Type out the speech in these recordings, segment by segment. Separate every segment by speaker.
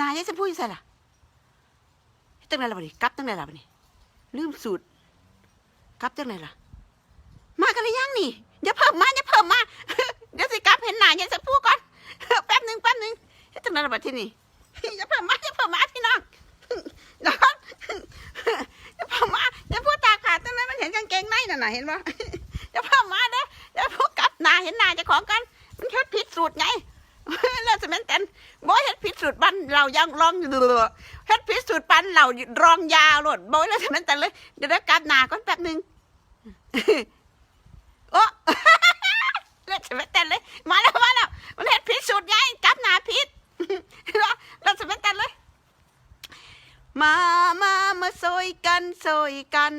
Speaker 1: นายยังจะพูดยังไงล่ะตั้งไหนล่ะบัดนี้กลับตั้งไหนล่ะบัดนี้ลืมสูตรกลับตั้งไหนล่ะ มากันหรือยังนี่อย่าเพิ่มมาอย่าเพิ่มมาเดี๋ยวสิกลับเห็นนายยังจะพูดก่อนแป๊บหนึ่งแป๊บหนึ่งตั้งไหนล่ะบัดที่นี่อย่าเพิ่มมาอย่าเพิ่มมาพี่น้องเดี๋ยวก่อนอย่าเพิ่มมาอย่าพูดตาขาดตั้งนั้นมันเห็นกางเกงในน่ะน่ะเห็นปะอย่าเพิ่มมาเด้ออย่าพูดกลับน้าเห็นนาเจ้าของกันมันเฮ็ดผิดสูตรไง เราจะแม่นกันบ่เฮ็ดผิดสูตรบันเรายังร้องอยู่เฮ็ดผิดสูตรปันเรารองยาวหลดบ่เราจะแม่นกันเลยเดี๋ยวกลับหน้าก่อนแป๊บนึง โอ้ เราจะแม่นกันเลย มาแล้วมาแล้วมันเฮ็ดผิดสูตรไงกลับหน้าผิด เราจะแม่นกันเลย มามามาซอยกันซอยกัน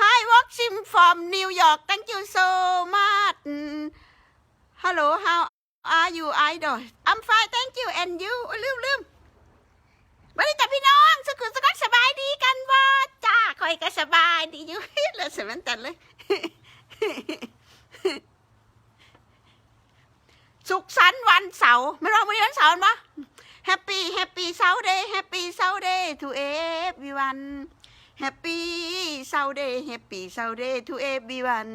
Speaker 1: Hi watching from New York thank you so much Hello how are you idol I'm fine thank you and you โอ้ยลืมลืมวันนี้จ้ะพี่น้องสุขุมสุขสบายดีกันบ่จ้าคอยก็สบายดีอยู่ เลยสมันตันเลย สุขสันต์วันเสาร์ไม่รอวันนี้วันเสาร์ปะ Happy Happy Saturday Happy Saturday to everyone Happy Saturday Happy Saturday to everyone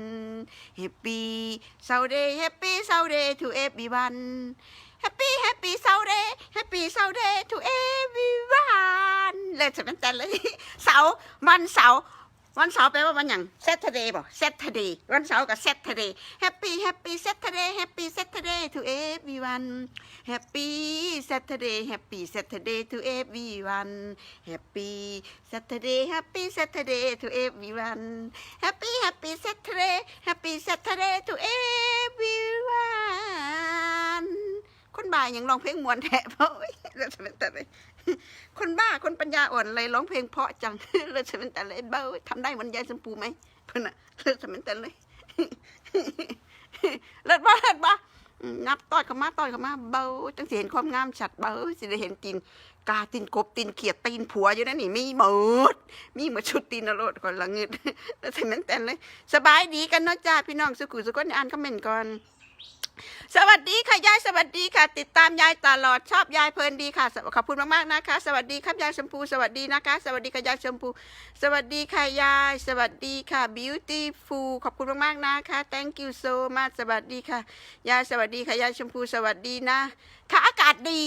Speaker 1: Happy Saturday Happy Saturday to everyone Happy Happy Saturday Happy Saturday to everyone เลยจะเป็นแต่เลยเสาร์วันเสาร์ วันเสาร์แปลว่าวันอย่าง Saturday บ่ Saturday วันเสาร์กับ Saturday Happy Happy Saturday Happy Saturday to everyone Happy Saturday Happy Saturday to everyone Happy Saturday Happy Saturday to everyone Happy Happy Saturday Happy Saturday to everyone คนบ้ายังร้องเพลงมวนแท้เพราะเราจะเป็นแต่เลย คนบ้าคนปัญญาอ่อนเลยร้องเพลงเพราะจังเราจะเป็นแต่เลยเบ้าทำได้เหมือนยายชมพูไหมเพื่อนน่ะเราจะเป็นแต่เลยเลิศบ้าเลิศบ้าอืมนับต้อยเข้ามาต้อยเข้ามาเบาจังสิเห็นความงามชัดเบาสิได้เห็นตีนกาตีนกบตีนเขียดตีนผัวอยู่นั่นนี่มีหมดมีหมดชุดตีนนรกก่อนละเงิดแล้วแต่นั้นแต่เลย สบายดีกันเนาะจ้าพี่น้องสุขุสุขนอ่านคอมเมนต์ก่อน สวัสดีค่ะยายสวัสดีค่ะ ติดตามยายตลอดชอบยายเพลินดีค่ะขอบคุณมากๆนะคะ สวัสดีครับยายชมพูสวัสดีนะคะ สวัสดีค่ะยายชมพูสวัสดีค่ะยายสวัสดีค่ะ beautiful ขอบคุณมากๆนะคะ thank you so much สวัสดีค่ะยายสวัสดีค่ะยายชมพูสวัสดีนะ ค่ะอากาศดี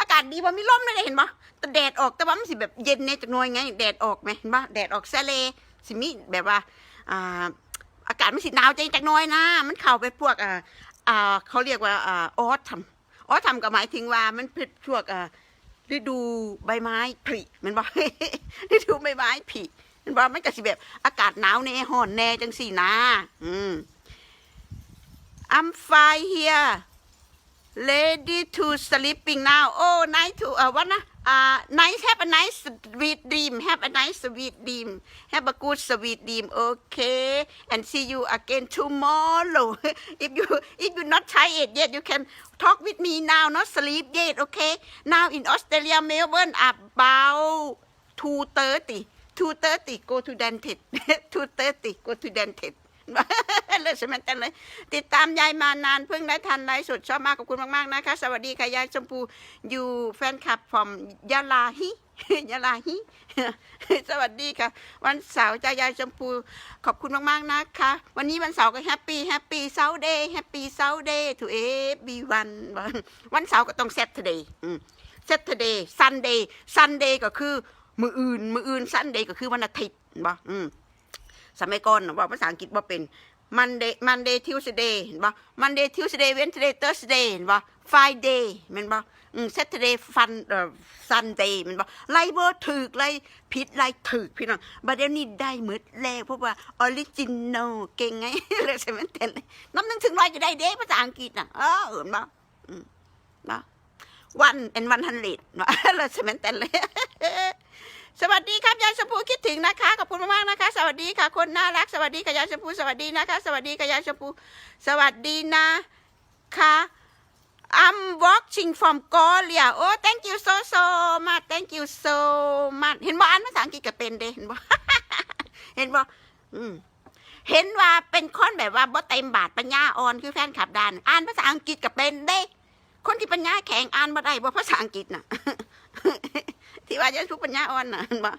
Speaker 1: อากาศดีว่ามีลมเลยเห็นปะแต่แดดออกแต่ว่ามันสิแบบเย็นในจักหน่อยไงแดดออกไหมเห็นปะแดดออกแซเลสิมีแบบว่าอ่าอากาศมันสิหนาวใจจักน้อยนะ มันเข้าไปพวกอ่า อ่าเขาเรียกว่าอ่าออทำออทำก็หมายถึงว่ามันเป็นพวกอ่าฤดูใบไม้ผลิมันบอกฤดูใบไม้ผลิมันบอกมันก็สิแบบอากาศหนาวแน่ห่อนแน่จังสี่นะอืม I'm fine here ready to sleeping now oh night to uh, what นะ uh, nice have a nice sweet dream have a nice sweet dream have a good sweet dream okay and see you again tomorrow if you if you not tired yet you can talk with me now not sleep yet okay now in Australia Melbourne about 2:30 2:30 go to dentist 2:30 go to dentist เลยสมันตันเลย ติดตามยายมานานเพิ่งได้ทันไลฟ์สดชอบมากขอบคุณมากๆนะคะ สวัสดีค่ะยายชมพูอยู่แฟนคลับผมยาลาฮิยาลาฮิสวัสดีค่ะ วันเสาร์จ้ายายชมพูขอบคุณมากๆนะคะ วันนี้วันเสาร์ก็แฮปปี้แฮปปี้เสาเดย์แฮปปี้เสาเดย์ทูเอบีวันวันเสาร์ก็ต้องเซตเดย์เซตเดย์ซันเดย์ซันเดย์ก็คือมืออื่นมืออื่นซันเดย์ก็คือวันอาทิตย์บ่อืม สมัยก่อนน่ะว่าภาษาอังกฤษว่าเป็น Monday Monday Tuesday เห็นปะ Monday Tuesday Wednesday Thursday เห็นปะ Friday เห็นปะอืม Saturday Fun เอ่อ Sunday เห็นปะไล่บ่ถูกไล่ผิดไล่ถูกพี่น้องบัดเดี๋ยวนี้ได้หมดแล้วเพราะว่าออริจินอลเก่งไงเลยใช่ไหมเต้นน้ำหนึ่งถึงร้อยก็ได้เด้ภาษาอังกฤษน่ะเออเห็นปะอืมปะ one and one hundred เนาะเลยใช่ไหมเต้นเลยสวัสดีครับยายชมพูคิดถึงนะคะ ขอบคุณมากๆนะคะ สวัสดีค่ะ คนน่ารัก สวัสดีค่ะยายชมพู สวัสดีนะคะ สวัสดีค่ะยายชมพู สวัสดีนะคะ I'm watching from Korea โอ้ thank you so so much thank you so much เห็นบ่อ่านภาษาอังกฤษก็เป็นเด้เห็นบ่เห็นบ่อืมเห็นว่าเป็นคนแบบว่าบ่เต็มบาทปัญญาอ่อนคือแฟนขับดานอ่านภาษาอังกฤษก็เป็นเด้ คนที่ปัญญาแข็งอ่านบ่ได้บ่ภาษาอังกฤษน่ะ ที่ว่ายายผู้ปัญญาอ่อนน่ะเห็นบ่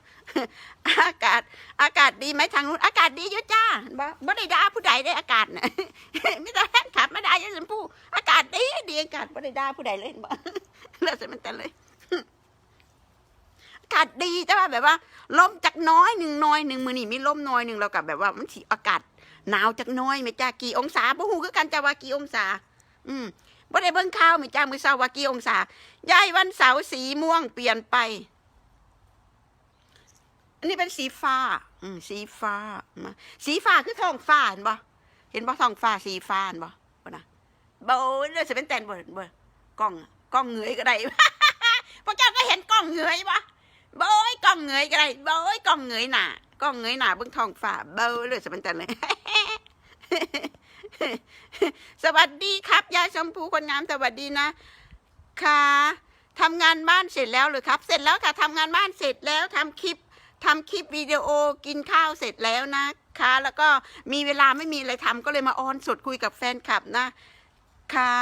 Speaker 1: อากาศ อากาศดีไหมทางนู้นอากาศดีอยู่จ้าเห็นบ่บ่ได้ด่าผู้ใดได้อากาศน่ะไม่ได้ขับมาด่ายายชมพู่อากาศดีดีอากาศบ่ได้ด่าผู้ใดเลยเห็นบ่เลิกใส่มันแต่เลยอากาศดีแต่ว่าแบบว่าลมจากน้อยหนึ่งน้อยหนึ่งมือนี่มีลมน้อยหนึ่งแล้วกับแบบว่ามันสิอากาศหนาวจากน้อยไหมจ้ากี่องศาบ่ฮู้คือกันจ้าว่ากี่องศา อืมบ่ได้เบิ่งข่าวไหมจ้ามื้อเช้าว่ากี่องศายายวันเสาร์สีม่วงเปลี่ยนไป อันนี้เป็นสีฟ้า อืมสีฟ้ามาสีฟ้าคือท้องฟ้าเห็นบ่เห็นบ่ท้องฟ้าสีฟ้าเห็นบ่บ่นะบ่เลยสิเป็นแตนบ่บ่กล้องกล้องเงยก็ได้พวกเจ้าก็เห็นกล้องเงยบ่บ่ยกล้องเงยก็ได้บ่ยกล้องเงยหน้ากล้องเงยหน้าเบิ่งท้องฟ้าบ่เลยสิเป็นแตนเลยสวัสดีครับยายชมพูคนงามสวัสดีนะค่ะทำงานบ้านเสร็จแล้วหรือครับ เสร็จแล้วค่ะทำงานบ้านเสร็จแล้วทำคลิป ทำคลิปวิดีโอกินข้าวเสร็จแล้วนะคะ แล้วก็มีเวลาไม่มีอะไรทำก็เลยมาออนสดคุยกับแฟนคลับนะค่ะ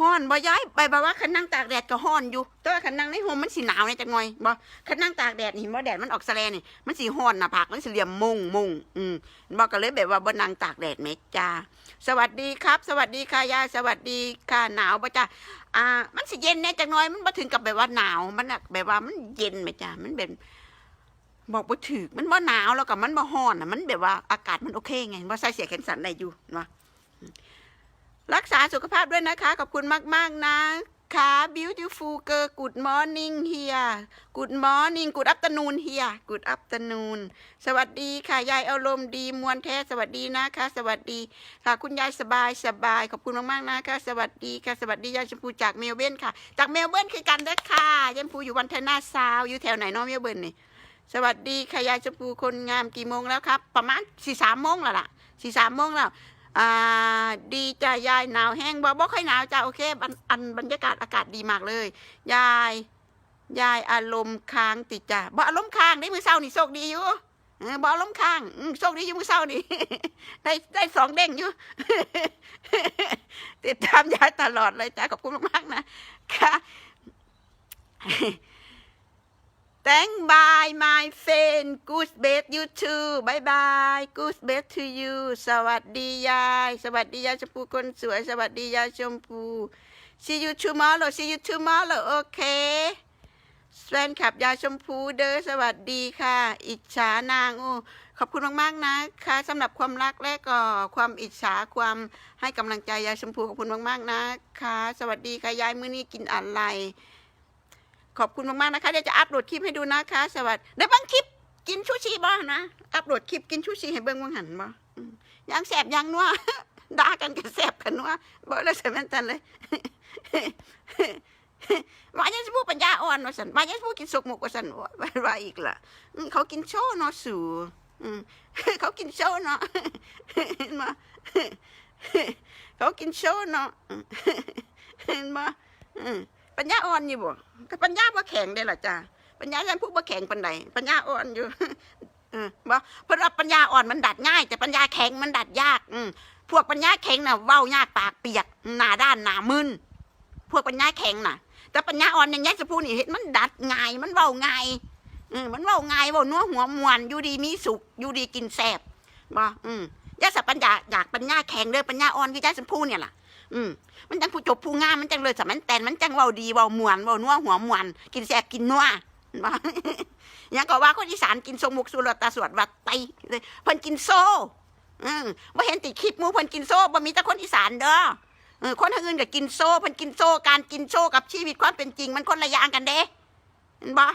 Speaker 1: ฮ้อนบ่ย้ายไปบอกว่าคันนั่งตากแดดก็ฮ้อนอยู่ แต่ว่าคันนั่งในโฮมมันสีหนาวเนี่ยจังหน่อยบ่คันนั่งตากแดดนี่บ่แดดมันออกแสลนี่มันสีฮ้อนหน้าผากมันสีเหลี่ยมมุงมุงอืมบ่ก็เลยแบบว่าบ่นั่งตากแดดเมจ้าสวัสดีครับ สวัสดีค่ะยายสวัสดีค่ะหนาวปะจ้าอ่า มันสิเย็นแน่จังน้อยมันมาถึงกับแบบว่าหนาวมันน่ะแบบว่ามันเย็นไหมจ้ามันเป็นบอกบ่ถือมันบ่หนาวแล้วก็มันบ่ร้อนอะมันแบบว่าอากาศมันโอเคไงว่าใส่เสียแขนสั้นได้อยู่เนาะ รักษาสุขภาพด้วยนะคะ ขอบคุณมาก ๆ นะคะ beautiful girl good morning here good morning good afternoon here good afternoon สวัสดีค่ะ ยายอารมณ์ดีมวลแท้ สวัสดีนะคะ สวัสดีค่ะ คุณยายสบายสบาย ขอบคุณมากๆนะคะ สวัสดีค่ะ สวัสดียายชมพูจากเมลเบิร์นค่ะ จากเมลเบิร์นคือกันเด้อค่ะยายชมพูอยู่วันเทนาซาวอยู่แถวไหนน้องเมลเบิร์นนี่สวัสดีค่ะยายชมพูคนงามกี่โมงแล้วครับ ประมาณสี่สามโมงแล้วล่ะสี่สามโมงแล้ว อ่าดีจ้ะยายหนาวแห้งบ่บ่ค่อยหนาวจ้ะโอเคอันอันบรรยากาศอากาศดีมากเลย ยาย ยายอารมณ์ค้างติดจ้ะบ่อารมณ์ค้างได้มือเศร้านี่โชคดีอยู่เออบ่อารมณ์ค้างโชคดีอยู่มือเศร้านี่ได้ได้สองเด้งอยู่ติดตามยายตลอดเลยจ้ะขอบคุณมากๆนะค่ะ Thank by my friend good bed you too bye bye good bed to you สวัสดียาย สวัสดียายชมพูคนสวย สวัสดียายชมพู see you tomorrow see you tomorrow โอเคแฟนคลับยายชมพูเด้อสวัสดีค่ะ อิจฉานางโอ้ขอบคุณมากๆนะคะสำหรับความรักและก็ความอิจฉาความให้กำลังใจยายชมพูขอบคุณมากๆนะคะ สวัสดีค่ะยายมื้อนี้กินอะไร ขอบคุณมากๆนะคะเดี๋ยวจะอัปโหลดคลิปให้ดูนะคะ สวัสดีเดี๋ยวบางคลิปกินชูชีบ่นะอัปโหลดคลิปกินชูชีให้เบิ่งว่างหันบ่อืมยังแสบยังนัวด่ากันกันแสบกันนัวบ่เลยใส่แม่นตันเลยว่ายังสิพูดปัญญาอ่อนว่าสันว่ายังสิพูดกินสุกหมกว่าสันว่าว่าอีกล่ะเขากินโชว์เนาะสู่อเขากินโชว์เนาะเห็นบ่เขากินโชว์เนาะอืมเห็นบ่อืม ปัญญาอ่อนอยู่บ่ก็ปัญญาบ่แข็งได้ล่ะจ้าปัญญาฉันพูดบ่แข็งปานใดปัญญาอ่อนอยู่เออบ่เพราะว่าปัญญาอ่อนมันดัดง่าย แต่ปัญญาแข็งมันดัดยาก อืมพวกปัญญาแข็งน่ะเว้ายากปากเปียกหน้าด้านหน้ามึนพวกปัญญาแข็งน่ะ แต่ปัญญาอ่อนอย่างนี้จะพูดนี่เห็นมันดัดง่ายมันเว้าง่ายอืมมันเว้าง่ายเว้านัวหัวมวนอยู่ดีมีสุขอยู่ดีกินแซ่บบ่อืมยาสับปัญญาอยากปัญญาแข็งเด้อปัญญาอ่อนคือยาสัมพูเนี่ยล่ะ อืมมันจังผู้จบผู้งามมันจังเลยสมันแตนมันจังเว้าดีเว้ามวนเว้านัวหัวมวนกินแซ่บกินนัวเห็นบ่ยังก็ว่าคนอีสานกินสมุกสุรตาสวดวัดไตเลยเพิ่นกินโซ่อืมบ่เห็นติดคลิปมูเพิ่นกินโซ่บ่มีแต่คนอีสานเด้อคนทางอื่นก็กินโซ่เพิ่นกินโซ่การกินโซ่กับชีวิตความเป็นจริง มันคนละอย่างกันเด้เห็นบ่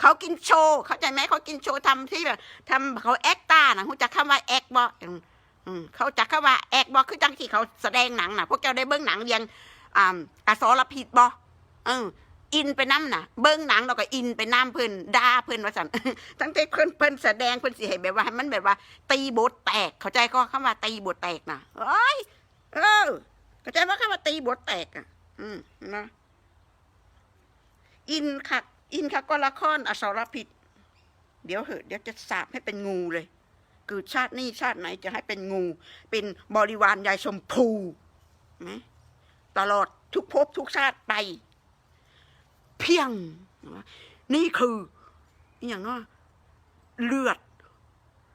Speaker 1: เขากินโชว์เข้าใจไหมเขากินโชว์ทำที่แบบทำเขาแอคตาน่ะรู้จักคำว่าแอคบ่อืมอืม เขาจักเขาว่าแอกบอคือจังที่เขาแสดงหนังนะพวกเจ้าได้เบิ้งหนังเรียงอ่าอสรพิษบอเอออินไปน้ำนะเบิ้งหนังเราก็อินไปน้ำเพิ่นด่าเพิ่นว่าสันทั้งที่เพิ่นเพิ่นแสดงเพิ่นสิให้แบบว่าให้มันแบบว่า ตีบทแตก เข้าใจก็คำว่าตีบทแตกนะเอ้ยเออ เข้าใจว่าคำว่าตีบทแตกอะ อืมนะอินค่ะอินค่ะก็ละครอสรพิษเดี๋ยวเหอะเดี๋ยวจะสาบให้เป็นงูเลย คือชาตินี้ชาติไหนจะให้เป็นงู เป็นบริวารยายชมพูไหมตลอดทุกภพทุกชาติไป เพียง นี่คืออย่างนาะเลือด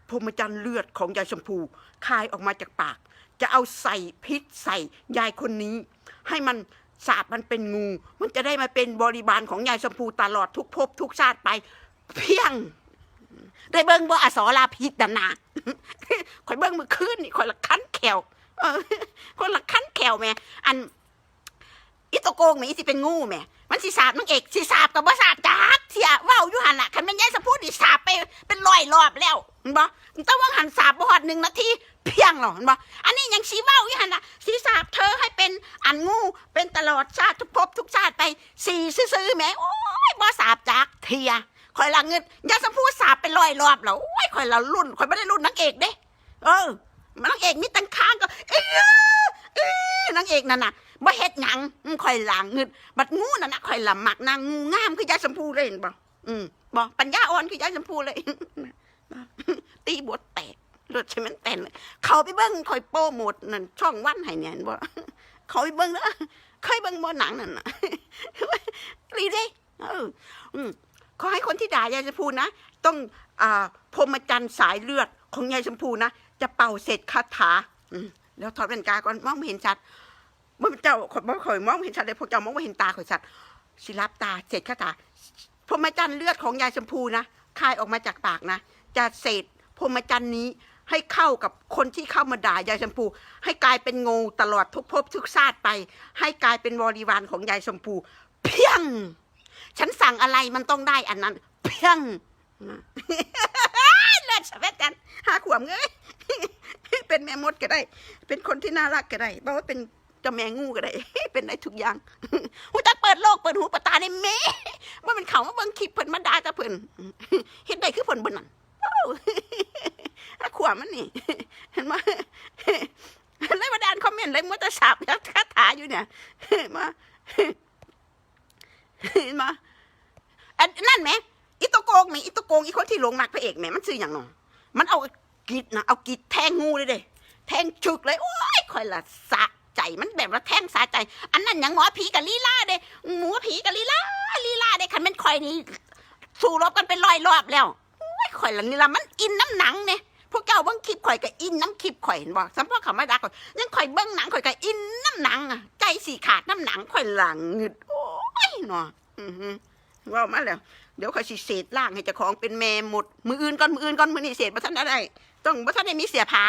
Speaker 1: พรหมจรรย์เลือดของยายชมพูคายออกมาจากปาก จะเอาใส่พิษใส่ยายคนนี้ ให้มันสาบมันเป็นงู มันจะได้มาเป็นบริบาลของยายชมพูตลอดทุกภพทุกชาติไป เพียง ได้เบิ้งบ่อสอลาพิษดำนาคอยเบิ้งมือขึ้นนี่คอยละคันแขวเออคนละคันแขวแม่อันอีตโกงแม่อีสิเป็นงูแม่มันสิสาบนางเอกสิสาบกับบ่สาบจักเสียเว้าอยู่หันล่ะคันแม่นยายสะพูดนี่สาบไปเป็นร้อยรอบแล้วเห็นบ่แต่ว่าหันสาบบ่ฮอดหนึ่งนาทีเพียงหรอเห็นบ่อันนี้ยังสิเว้าอยู่หันล่ะสิสาบเธอให้เป็นอันงูเป็นตลอดชาติทุกภพทุกชาติไปสี่ซื่อๆแม่โอ้ยบ่สาบจักเทีย คอยละเงินยาสะพูดสาบเป็นร้อยรอบแล้วโอ้ยคอยละรุ่นคอยไม่ได้รุ่นนางเอกเด้ เออมันนางเอกมีตังค้างก็เอ้ยเอ้ยนางเอกนั่นน่ะบ่เฮ็ดหยังอืมข่อยลังเงินบัดงูนั่นน่ะข่อยละมักนางงูงามคือยายชมพูเลยเห็นบ่อืมบ่ปัญญาอ่อนคือยายชมพูเลยตีบทแตกเลือดใช่มันแตนเลยเขาไปเบิ่งข่อยโปรโมทนั่นช่องวันให้เนี่ยเห็นบ่เขาไปเบิ่งนะเคยเบิ่งบ่หนังนั่นน่ะรีเด้เอออืม ขอให้คนที่ด่ายายชมพูนะ ต้องอพรมจรรย์สายเลือดของยายชมพูนะ จะเป่าเสร็จคาถาแล้วถอดแว่นกาก่อนมองไม่เห็นชัดเมื่อเจ้าขอยบ่ข่อยมองไม่เห็นชัดเลยพวกเจ้ามองไม่เห็นตาข่อยชัดสิรับตาเสร็จคาถาพรมจรรย์เลือดของยายชมพูนะคายออกมาจากปากนะ จะเศษพรมจรรย์นี้ให้เข้ากับคนที่เข้ามาด่ายายชมพู ให้กลายเป็นงูตลอดทุกภพทุกชาติไป ให้กลายเป็นบริวารของยายชมพู เพียง ฉันสั่งอะไรมันต้องได้อันนั้น เพียงเลิศสเวทกันหาขวมเงยเป็นแม่มดก็ได้ เป็นคนที่น่ารักก็ได้บอกว่าเป็นเจ้าแม่งูก็ได้ เป็นได้ทุกอย่างหูจักเปิดโลกเปิดหูเปิดตาในเมว่ามันเขามาเบิ่งคลิปเพิ่นมาด่าตาเพิ่นเฮ็ดได้คือเพิ่นบ่นั่นโอ้หาขวมมันนี่ เห็นไหมเลยมาดานคอมเมนต์เลยมัวแต่สาบยักคาถาอยู่เนี่ยมา เห็นมาอันนั่นไหมอีตโกงไหมอีตโกงอีคนที่หลงมักพระเอกไหมมันซื้ออย่างหนอมันเอากิดนะเอากิดแทงงูเลยเด้แทงฉุกเลยโอ้ยคอยละสะใจมันแบบว่าแทงสะใจ อันนั้นอย่างหมอผีกับลีลาเด้หมูผีกับลีลาลีลาเด้คันเป็นคอยนี่สู้รบกันเป็นร้อยรอบแล้วโอ้ยคอยละนี่ละมันอินน้ำหนังเนี่ยพวกเจ้าเบิ้งคลิปข่อยกับอินน้ำคลิปข่อยเห็นบอกสัมพ่อเขาไม่ดักข่อยยังข่อยเบิ้งหนังข่อยกับอินน้ำหนังอะใจสีขาดน้ำหนังข่อยหลังเงึดโอ้ ยเนาะอือฮึว่ามาแล้ว เดี๋ยวเขาสิเศษล่างให้เจ้าของเป็นแม่หมด มืออื่นก่อนมืออื่นก่อนมือนี่เศษบ่ท่านได้ต้องบ่ท่านได้มีเสียผ้า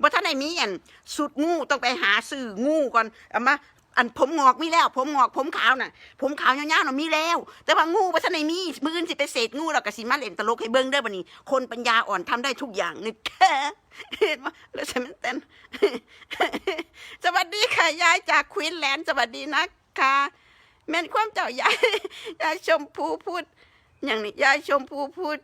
Speaker 1: บ่ท่านได้มีอันสุดงูต้องไปหาซื้องูก่อนเอามาอันผมงอกมีแล้ว ผมงอกผมขาวน่ะ ผมขาวยาวๆน่ะมีแล้ว แต่ว่างูบ่ท่านได้มีมืออื่นสิไปเศษงูแล้วก็สิมาเล่นตลกให้เบิ่งเด้บัดนี้คนปัญญาอ่อนทำได้ทุกอย่างนี่แค่เห็นบ่แล้วใช่มันเต้นสวัสดีค่ะยายจากควีนแลนด์สวัสดีนะคะ แม่นความเจ้ายายยายชมพูพูดอย่างนี้ยายชมพูพูด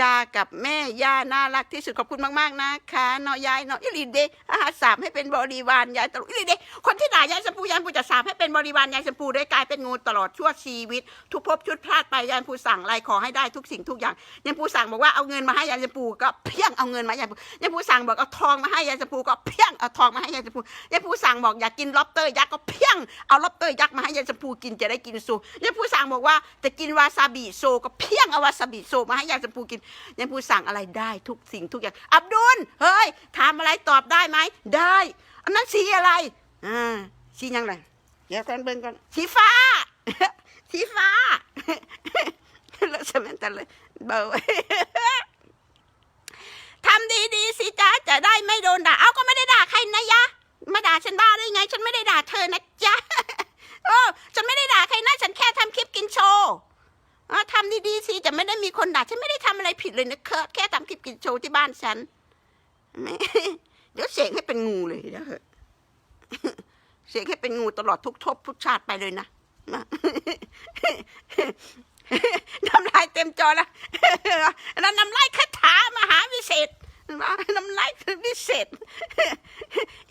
Speaker 1: จากับแม่ย่าน่ารักที่สุดขอบคุณมากๆนะคะเนาะยายเนาะอิริเดอาหารสามให้เป็นบริวารยายตลอดอิริเดคนที่ด่ายายชมพูยายชมพูจะสาบให้เป็นบริวารยายชมพูได้กลายเป็นงูตลอดชั่วชีวิต ทุกภพชุดพลาดไปยายชมพูสั่งอะไรขอให้ได้ทุกสิ่งทุกอย่างยายชมพูสั่งบอกว่าเอาเงินมาให้ยายชมพูก็เพี้ยงเอาเงินมายายชมพูยายชมพูสั่งบอกเอาทองมาให้ยายชมพูก็เพี้ยงเอาทองมาให้ยายชมพูยายชมพูสั่งบอกอยากกินล็อบสเตอร์ยักษ์ก็เพี้ยงเอาล็อบสเตอร์ยักษ์มาให้ยายชมพูกินจะได้กินโซยายชมพูสั่งบอกว่าจะกินวาซาบิโซก็เพียงเอาวาซาบิโซมาให้ยายชมพูกินยายชมพูสั่งอะไรได้ทุกสิ่งทุกอย่าง อับดุลเฮ้ยถามอะไรตอบได้ไหมได้ อันนั้นสีอะไรอ่าสียังไงเดี๋ยวก่อนเบิ่งก่อนสีฟ้าสีฟ้าแล้วสมัยแต่เลยเบาทำดีๆสิจ๊ะจะได้ไม่โดนด่า เอาก็ไม่ได้ด่าใครนะยะ มาด่าฉันบ้าได้ไง ฉันไม่ได้ด่าเธอนะจ๊ะโอ้ฉันไม่ได้ด่าใครนะ ฉันแค่ทำคลิปกินโชว์ อ่าทำดีๆสิจะไม่ได้มีคนด่าฉันไม่ได้ทำอะไรผิดเลยนะเค่แค่ทำคลิปกินโชว์ที่บ้านฉันไม่เดี๋ยวเสกให้เป็นงูเลยนะเหอะเสกให้เป็นงูตลอดทุกทบทุกชาติไปเลยนะนะน้ำลายเต็มจอแล้วแล้วน้ำลายคาถามหาวิเศษ นะน้ำลายคือวิเศษ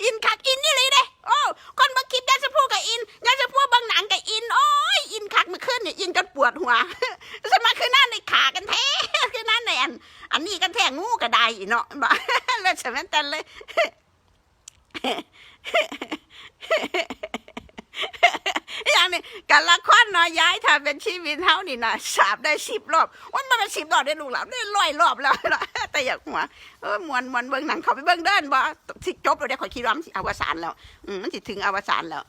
Speaker 1: อินคักอินนี่เลยเด้โอ้คนบางคลิปยายจะพูดกับอินยายจะพูดบางหนังกับอิน โอ้ยอินคักมื่อคืนเนี่ยอินจนปวดหัวสมาคือหน้าในขากันแท้คือหน้าในอัน อันนี้กันแท้งูกระไดเนาะบอกแล้วฉันนั้นแต่เลย กันละคนเนาะย้ายถ้าเป็นชีวิตเฮานี่นะสาบได้สิบรอบวันมันเป็นสิบรอบได้ลูกหลานได้ร้อยรอบแล้วล่ะแต่อย่ากหัวเออมวนมวนเบิ่งหนังเขาไปเบิ่งเดินบ่สิจบแล้วเดี๋ยวขอคิดว่ามันสิอวสานแล้วอืมมันสิถึงอวสานแล้ว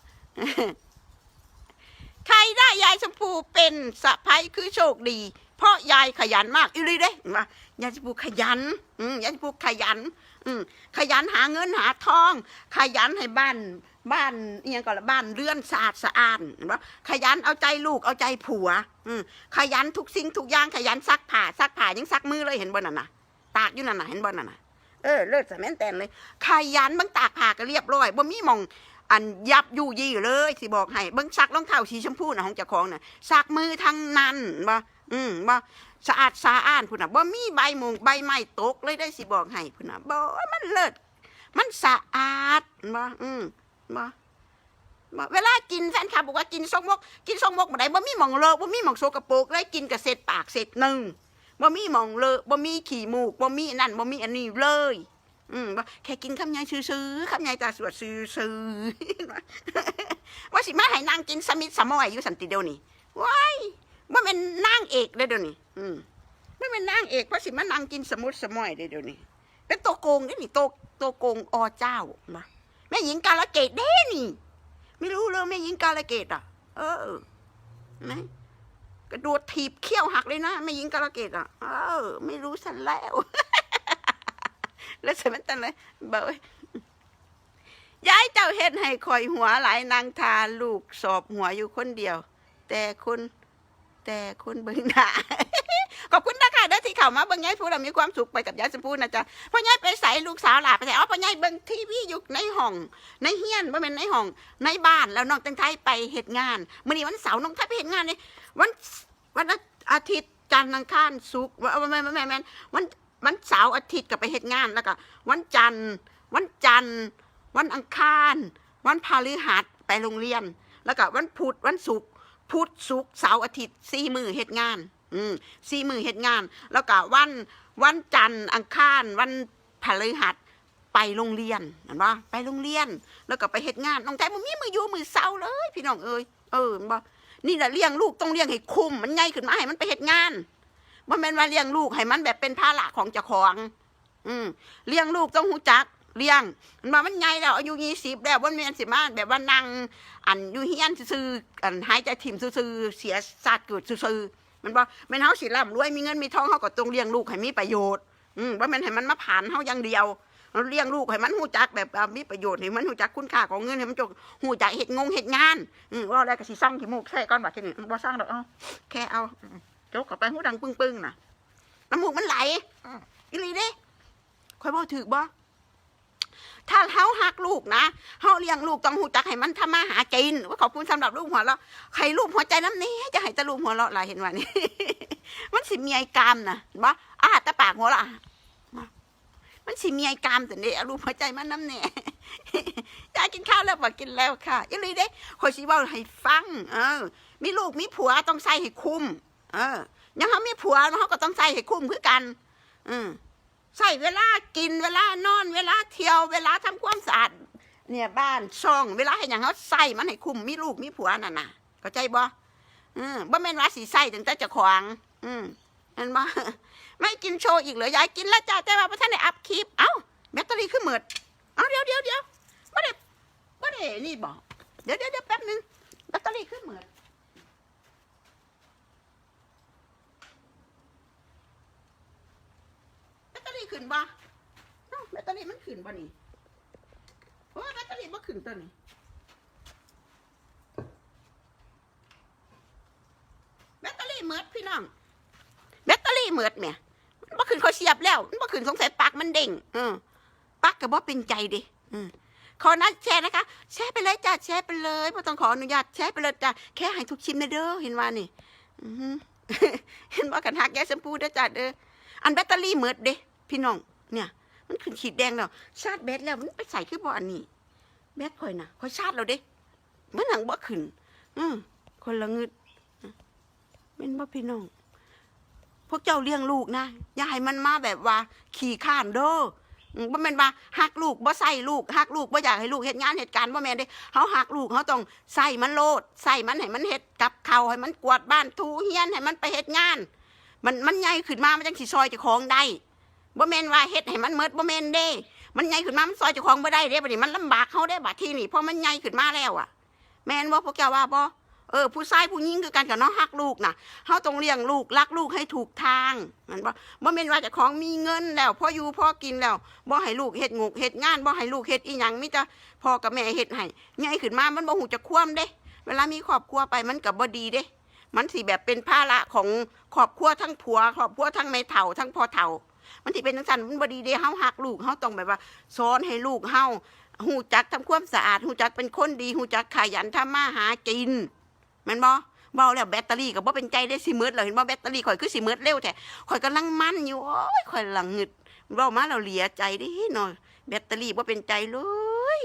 Speaker 1: ใครได้ยายชมพูเป็นสะพ้ยคือโชคดี เพราะยายขยันมากอีหลีเด้ว่ายายชมพูขยันอืมยายชมพูขยัน ขยันหาเงินหาทอง ขยันให้บ้านบ้านเอียงก่อนละบ้านเรือนสะอาดสะอาดเห็นปะขยันเอาใจลูกเอาใจผัว อืขยันทุกสิ่งทุกอย่างขยันซักผ้าซักผ้ายังซักมือเลยเห็นบ่น่ะนะตากอยู่นั่นน่ะเห็นบ่น่ะนะเออเลิศสะแม่นแตนเลยขยันบิ่งตากผ้าก็เรียบร้อยบ่มีมองอันยับยู่ยี่เลยสิบอกให้เบิ่งซักรองเท้าสีชมพูน่ะของเจ้าของน่ะซักมือทั้งนั้นบ่ อืมบ่สะอาดสะอ้านพุ่นน่ะบ่มีใบมงใบไม้ตกเลยได้สิบอกให้พุ่นน่ะบ่มันเลิศมันสะอาดบ่อืมบ่บ่เวลากินแฟนคลับบอกว่ากินซกมก กินซกมกบ่ได้บ่มีหม่องเลอะบ่มีหม่องโซกระโปกเลยกินกับเศษปากเศษหนึ่งบ่มีหม่องเลอะบ่มีขี้มูกบ่มีนั่นบ่มีอันนี้เลย อืมบ่แค่กินคำใหญ่ซื่อๆคำใหญ่ตาสวดซื่อๆว่าสิมาให้นางกินสมิทสมอยอยู่สันติเดียวนี่ว้าย บ่แม่นนางเอกเลยเดี๋ยวนี้อืมบ่แม่นนางเอกเพราะสิมานั่งกินสมุดสมอยเลยเดี๋ยวนี้ เป็นตัวโกงนี่นี่ตัวตัวโกงอเจ้ามาแม่หญิงกาลเกตเด้นี่ ไม่รู้เลยแม่หญิงกาลเกตอะ เออนะกระโดดถีบเขี้ยวหักเลยนะแม่หญิงกาลเกตอะ เออ ไม่รู้สันแล้ว แล้วสมัยตันเลยเบยย้ายเจ้าเฮ็ดให้คอยหัวหลายนางทาลูกสอบหัวอยู่คนเดียว แต่คุณ แต่คุณเบิ่งหน้าขอบคุณนะคะเด้อที่เข้ามาเบิ่งยายพูดเรามีความสุขไปกับยายสมพูนะจ๊ะพ่อยายไปใส่ลูกสาวหลาไปใส่อ๋อพ่อยายเบิ่งทีวีอยู่ในห้อง ในเฮียนบ่แม่นในห้อง ในบ้านแล้วน้องแตงไทยไปเฮ็ดงานมื้อนี้วันเสาร์น้องไทยไปเฮ็ดงานนี่วันวันอาทิตย์จันทร์อังคารศุกร์ว่าแม่นแม่นแม่วันวันเสาร์อาทิตย์ก็ไปเฮ็ดงานแล้วก็วันจันทร์วันจันทร์วันอังคาร วันพฤหัสไปโรงเรียน แล้วก็วันพุธวันศุกร์ พุธศุกร์เสาร์อาทิตย์สี่มือเฮ็ดงาน อืมสี่มือเฮ็ดงาน แล้วก็วันวันจันทร์อังคารวันพฤหัสไปโรงเรียนเห็นปะไปโรงเรียน แล้วก็ไปเฮ็ดงานน้องแท้มันมีมืออยู่มือเศร้าเลย พี่น้องเอ้ยเออเห็นปะนี่แหละเลี้ยงลูกต้องเลี้ยงให้คุ้มมันใหญ่ขึ้นมาให้มันไปเฮ็ดงานว่าแม่นว่าเลี้ยงลูกให้มันแบบเป็นภาระของเจ้าของ อืมเลี้ยงลูกต้องหูจัก เลี้ยง มันมามันใหญ่แล้วอายุยี่สิบแล้ววันเมียนสิมาแบบว่านั่งอันอยู่เฮียนซื่อๆอันหายใจถิ่มซื่อๆเสียศาสตร์เกิดซื่อๆมันบอกแม่นเฮาสิร่ำรวยมีเงินมีทองเฮาก็ต้องเลี้ยงลูกให้มีประโยชน์อืมว่าแม่นให้มันมาผ่านเฮาอย่างเดียวเราเลี้ยงลูกให้มันหูจักแบบอ่ามีประโยชน์ให้มันหูจักคุณค่าของเงินให้มันจกหูจักเฮ็ดงงเฮ็ดงานอืมว่าแล้วก็สิสั่งขี้มูกใส่ก่อนว่าทีนี้บ่สั่งดอกเอาแค่เอาอืมจกเข้าไปหูดังปึ้งๆน่ะน้ำมูกมันไหลอืมอีหลีเด้ค่อยบ่ถูกบ่ ถ้าเฮาหักลูกนะเฮาเลี้ยงลูกต้องหูจักให้มันทำมาหากินว่าขอบคุณสำหรับลูกหัวเราะใครลูกหัวใจน้ำนี้จะให้ตะลูกหัวเราะหลายเห็นว่านี่มันสิมีไอ้กามนะบ่อ้าตะปากหัวเราะมันสิมีไอ้กามแต่เนี่ยลูกหัวใจมันน้ำเนี่ยยายกินข้าวแล้วบอกกินแล้วค่ะยังเลยเด้คอยสิเว่าให้ฟัง เออ มีลูกมีผัวต้องใส่ให้คุ้ม เออ ยังเขามีผัวเขาก็ต้องใส่ให้คุ้มคือกัน อืม ใส่เวลากินเวลานอน เวลาเที่ยวเวลาทำความสะอาดเนี่ยบ้านช่อง เวลาให้อย่างเขาใส่มันให้คุมมีลูกมีผัวน่ะนะเข้าใจบ่อืมบ่แม่นว่าสีใส่ถึงแต่จะขวาง อืมเห็นบ่ไม่กินโชว์อีกเหรอยายกินแล้วจ้าแต่ว่าพระท่านได้อัพคลิปเอ้าแบตเตอรี่ขึ้นเหมดเอ้าเดี๋ยวเดี๋ยวเดี๋ยวบ่ได้บ่ได้นี่บอกเดี๋ยวเดี๋ยวแป๊บนึงแบตเตอรี่ขึ้นเหมือด แบตเตอรี่ขึ้น บ่เอ้าแบตเตอรี่มันขึ้นบ่นี่โอ้ยแบตเตอรี่บ่ขึ้นตัวนี้แบตเตอรี่เมิดพี่น้อง แบตเตอรี่เมิดแหม่มันบ่ขึ้นเขาเสียบแล้วมันบ่ขึ้นสงสัยปลั๊กมันเด้งเออปลั๊กก็บ่เป็นใจดิอืมขอนัดแชร์นะคะ แชร์ไปเลยจ้าแชร์ไปเลยบ่ต้องขออนุญาตแชร์ไปเลยจ้าแค่ให้ทุกชิ้นนะเด้อเห็นว่านี่อือหือ เห็นว่ากันหักแกสมพูเด้อจ้าเด้ออันแบตเตอรี่เมิดเด้ พี่น้องเนี่ย มันขึ้นขีดแดงแล้วชาร์จแบตแล้วมันไปใส่คือบ่อันนี้แบตข่อยนะข่อยชาร์จแล้วเด้มันหนังบ่ขึ้น อืมคนละงึดเป็นบ่พี่น้อง พวกเจ้าเลี้ยงลูกนะอย่าให้มันมาแบบว่า ขี่ข้านเด้อบ่แม่นว่าฮักลูกบ่ใส่ลูกฮักลูกบ่อยากให้ลูกเฮ็ดงานเหตุการณ์บ่แม่นเด้เฮาฮักลูกเฮาต้องใส่มันโลดใส่มันให้มันเฮ็ดกับเขาให้มันกวาดบ้านถูเฮียนให้มันไปเฮ็ดงาน มันมันใหญ่ขึ้นมามันจังสิซอยเจ้าของได้ บ่แม่นว่าเฮ็ดให้มันเมิดบ่แม่นเด้ มันใหญ่ขึ้นมา มันซอยเจ้าของบ่ได้เด้บัดนี้มันลำบากเฮาได้บัดที่นี้เพราะมันใหญ่ขึ้นมาแล้วอะ แม่นบ่พวกเจ้าว่าบ่เออผู้ชายผู้หญิงคือกันกับเนาะฮักลูกน่ะเฮาต้องเลี้ยงลูกรักลูกให้ถูกทางมันบ่บ่แม่นว่าเจ้าของมีเงินแล้วพออยู่พอกินแล้วบ่ให้ลูกเฮ็ดงกเฮ็ดงานบ่ให้ลูกเฮ็ดอีหยังมีแต่พ่อกับแม่เฮ็ดให้ใหญ่ขึ้นมามันบ่ฮู้จักความเด้ เวลามีครอบครัวไปมันก็บ่ดีเด้ มันสิแบบเป็นภาระของครอบครัวทั้งผัว ครอบครัวทั้งแม่เฒ่าทั้งพ่อเฒ่า มันสิเป็นจังซั่นมันบ่ดีเด้เฮาฮักลูกเฮาต้องแบบว่าสอนให้ลูกเฮาฮู้จักทำความสะอาดฮู้จักเป็นคนดีฮู้จักขยันทำมาหากินแม่นบ่เว้าแล้วแบตเตอรี่ก็บ่เป็นใจได้สิมืดแล้วเห็นบ่าแบตเตอรี่ข่อยคือสิมืดเร็วแท้ข่อยกำลังมั่นอยู่โอ้ยข่อยหลังงึดเว้ามาแล้วเหลียใจดิเนาะแบตเตอรี่บ่เป็นใจเลย